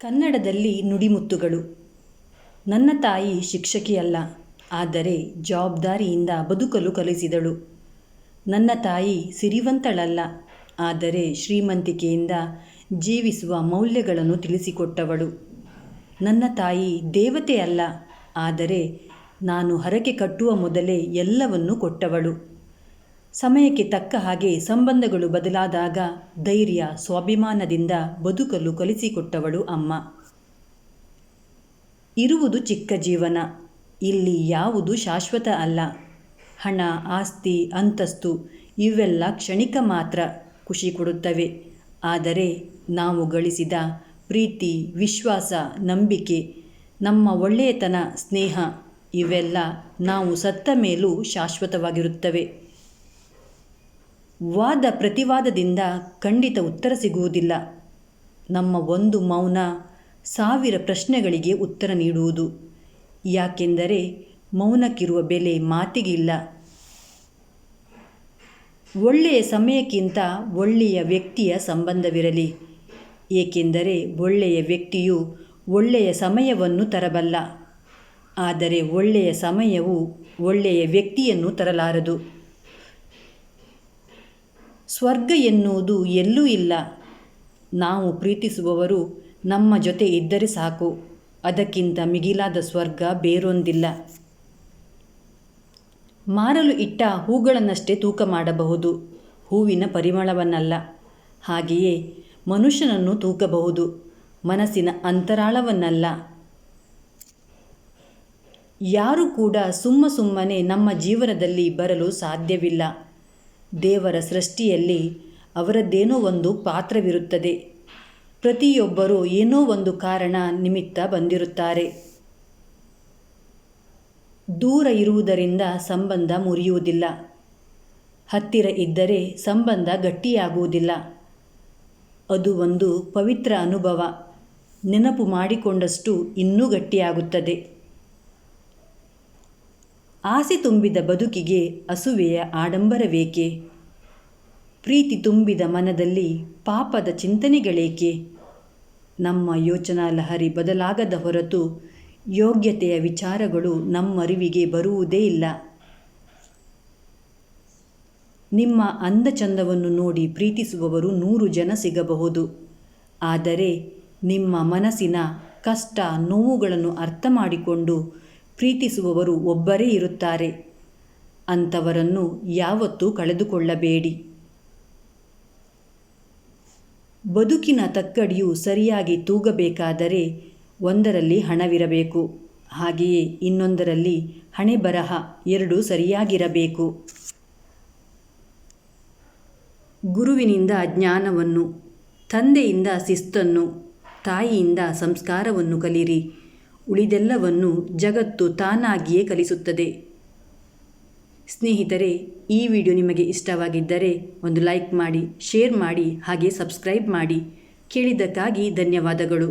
ಕನ್ನಡದಲ್ಲಿ ನುಡಿಮುತ್ತುಗಳು. ನನ್ನ ತಾಯಿ ಶಿಕ್ಷಕಿಯಲ್ಲ, ಆದರೆ ಜವಾಬ್ದಾರಿಯಿಂದ ಬದುಕಲು ಕಲಿಸಿದಳು. ನನ್ನ ತಾಯಿ ಸಿರಿವಂತಳಲ್ಲ, ಆದರೆ ಶ್ರೀಮಂತಿಕೆಯಿಂದ ಜೀವಿಸುವ ಮೌಲ್ಯಗಳನ್ನು ತಿಳಿಸಿಕೊಟ್ಟವಳು. ನನ್ನ ತಾಯಿ ದೇವತೆ ಅಲ್ಲ ಆದರೆ ನಾನು ಹರಕೆ ಕಟ್ಟುವ ಮೊದಲೇ ಎಲ್ಲವನ್ನೂ ಕೊಟ್ಟವಳು. ಸಮಯಕ್ಕೆ ತಕ್ಕ ಹಾಗೆ ಸಂಬಂಧಗಳು ಬದಲಾದಾಗ ಧೈರ್ಯ, ಸ್ವಾಭಿಮಾನದಿಂದ ಬದುಕಲು ಕಲಿಸಿಕೊಟ್ಟವಳು ಅಮ್ಮ. ಇರುವುದು ಚಿಕ್ಕ ಜೀವನ. ಇಲ್ಲಿ ಯಾವುದು ಶಾಶ್ವತ ಅಲ್ಲ. ಹಣ, ಆಸ್ತಿ, ಅಂತಸ್ತು ಇವೆಲ್ಲ ಕ್ಷಣಿಕ ಮಾತ್ರ ಖುಷಿ ಕೊಡುತ್ತವೆ. ಆದರೆ ನಾವು ಗಳಿಸಿದ ಪ್ರೀತಿ, ವಿಶ್ವಾಸ, ನಂಬಿಕೆ, ನಮ್ಮ ಒಳ್ಳೆಯತನ, ಸ್ನೇಹ ಇವೆಲ್ಲ ನಾವು ಸತ್ತ ಮೇಲೂ ಶಾಶ್ವತವಾಗಿರುತ್ತವೆ. ವಾದ ಪ್ರತಿವಾದದಿಂದ ಖಂಡಿತ ಉತ್ತರ ಸಿಗುವುದಿಲ್ಲ. ನಮ್ಮ ಒಂದು ಮೌನ ಸಾವಿರ ಪ್ರಶ್ನೆಗಳಿಗೆ ಉತ್ತರ ನೀಡುವುದು. ಯಾಕೆಂದರೆ ಮೌನಕ್ಕಿರುವ ಬೆಲೆ ಮಾತಿಗಿಲ್ಲ ಒಳ್ಳೆಯ ಸಮಯಕ್ಕಿಂತ ಒಳ್ಳೆಯ ವ್ಯಕ್ತಿಯ ಸಂಬಂಧವಿರಲಿ. ಏಕೆಂದರೆ ಒಳ್ಳೆಯ ವ್ಯಕ್ತಿಯು ಒಳ್ಳೆಯ ಸಮಯವನ್ನು ತರಬಲ್ಲ. ಆದರೆ ಒಳ್ಳೆಯ ಸಮಯವು ಒಳ್ಳೆಯ ವ್ಯಕ್ತಿಯನ್ನು ತರಲಾರದು. ಸ್ವರ್ಗ ಎನ್ನುವುದು ಎಲ್ಲೂ ಇಲ್ಲ. ನಾವು ಪ್ರೀತಿಸುವವರು ನಮ್ಮ ಜೊತೆ ಇದ್ದರೆ ಸಾಕು. ಅದಕ್ಕಿಂತ ಮಿಗಿಲಾದ ಸ್ವರ್ಗ ಬೇರೊಂದಿಲ್ಲ. ಮಾರಲು ಇಟ್ಟ ಹೂಗಳನ್ನಷ್ಟೇ ತೂಕ ಮಾಡಬಹುದು. ಹೂವಿನ ಪರಿಮಳವನ್ನಲ್ಲ. ಹಾಗೆಯೇ ಮನುಷ್ಯನನ್ನು ತೂಕಬಹುದು. ಮನಸ್ಸಿನ ಅಂತರಾಳವನ್ನಲ್ಲ. ಯಾರೂ ಕೂಡ ಸುಮ್ಮ ಸುಮ್ಮನೆ ನಮ್ಮ ಜೀವನದಲ್ಲಿ ಬರಲು ಸಾಧ್ಯವಿಲ್ಲ. ದೇವರ ಸೃಷ್ಟಿಯಲ್ಲಿ ಅವರದ್ದೇನೋ ಒಂದು ಪಾತ್ರವಿರುತ್ತದೆ. ಪ್ರತಿಯೊಬ್ಬರೂ ಏನೋ ಒಂದು ಕಾರಣ ನಿಮಿತ್ತ ಬಂದಿರುತ್ತಾರೆ. ದೂರ ಇರುವುದರಿಂದ ಸಂಬಂಧ ಮುರಿಯುವುದಿಲ್ಲ. ಹತ್ತಿರ ಇದ್ದರೆ ಸಂಬಂಧ ಗಟ್ಟಿಯಾಗುವುದಿಲ್ಲ. ಅದು ಒಂದು ಪವಿತ್ರ ಅನುಭವ. ನೆನಪು ಮಾಡಿಕೊಂಡಷ್ಟು ಇನ್ನೂ ಗಟ್ಟಿಯಾಗುತ್ತದೆ. ಆಸೆ ತುಂಬಿದ ಬದುಕಿಗೆ ಅಸುವೆಯ ಆಡಂಬರವೇಕೆ? ಪ್ರೀತಿ ತುಂಬಿದ ಮನದಲ್ಲಿ ಪಾಪದ ಚಿಂತನೆಗಳೇಕೆ? ನಮ್ಮ ಯೋಚನಾ ಲಹರಿ ಬದಲಾಗದ ಹೊರತು ಯೋಗ್ಯತೆಯ ವಿಚಾರಗಳು ನಮ್ಮರಿವಿಗೆ ಬರುವುದೇ ಇಲ್ಲ. ನಿಮ್ಮ ಅಂದಚಂದವನ್ನು ನೋಡಿ ಪ್ರೀತಿಸುವವರು ನೂರು ಜನ ಸಿಗಬಹುದು. ಆದರೆ ನಿಮ್ಮ ಮನಸ್ಸಿನ ಕಷ್ಟ ನೋವುಗಳನ್ನು ಅರ್ಥ ಮಾಡಿಕೊಂಡು ಪ್ರೀತಿಸುವವರು ಒಬ್ಬರೇ ಇರುತ್ತಾರೆ. ಅಂಥವರನ್ನು ಯಾವತ್ತೂ ಕಳೆದುಕೊಳ್ಳಬೇಡಿ. ಬದುಕಿನ ತಕ್ಕಡಿಯು ಸರಿಯಾಗಿ ತೂಗಬೇಕಾದರೆ ಒಂದರಲ್ಲಿ ಹಣವಿರಬೇಕು. ಹಾಗೆಯೇ ಇನ್ನೊಂದರಲ್ಲಿ ಹಣೆ ಬರಹ ಎರಡೂ ಸರಿಯಾಗಿರಬೇಕು. ಗುರುವಿನಿಂದ ಜ್ಞಾನವನ್ನು, ತಂದೆಯಿಂದ ಶಿಸ್ತನ್ನು, ತಾಯಿಯಿಂದ ಸಂಸ್ಕಾರವನ್ನು ಕಲಿರಿ ಉಳಿದೆಲ್ಲವನ್ನು ಜಗತ್ತು ತಾನಾಗಿಯೇ ಕಲಿಸುತ್ತದೆ. ಸ್ನೇಹಿತರೆ, ಈ ವಿಡಿಯೋ ನಿಮಗೆ ಇಷ್ಟವಾಗಿದ್ದರೆ ಒಂದು ಲೈಕ್ ಮಾಡಿ, ಶೇರ್ ಮಾಡಿ, ಹಾಗೆ ಸಬ್ಸ್ಕ್ರೈಬ್ ಮಾಡಿ. ಕೇಳಿದ್ದಕ್ಕಾಗಿ ಧನ್ಯವಾದಗಳು.